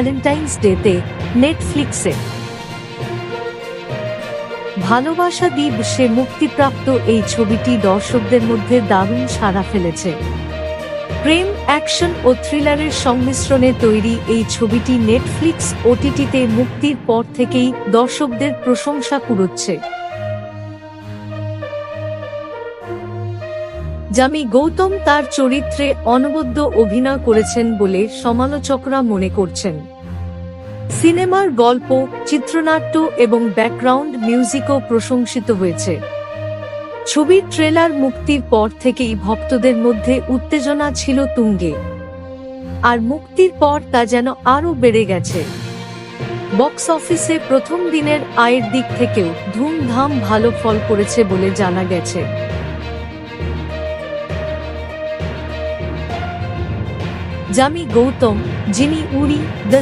Valentine's ডেতে নেটফ্লিক্সে ভালোবাসা দ্বীপ সে মুক্তিপ্রাপ্ত এই ছবিটি দর্শকদের মধ্যে দারুণ সাড়া ফেলেছে। প্রেম, অ্যাকশন ও থ্রিলারের সংমিশ্রণে তৈরি এই ছবিটি নেটফ্লিক্স ওটিটিতে মুক্তির পর থেকেই দর্শকদের প্রশংসা কুড়োচ্ছে। জামি গৌতম তার চরিত্রে অনবদ্য অভিনয় করেছেন বলে সমালোচকরা মনে করছেন। সিনেমার গল্প, চিত্রনাট্য এবং ব্যাকগ্রাউন্ড মিউজিকও প্রশংসিত হয়েছে। ছবির ট্রেলার মুক্তির পর থেকেই ভক্তদের মধ্যে উত্তেজনা ছিল তুঙ্গে। আর মুক্তির পর তা যেন আরও বেড়ে গেছে। বক্স অফিসে প্রথম দিনের আয়ের দিক থেকেও ধুমধাম ভালো ফল করেছে বলে জানা গেছে। জামি গৌতম যিনি উড়ি দ্য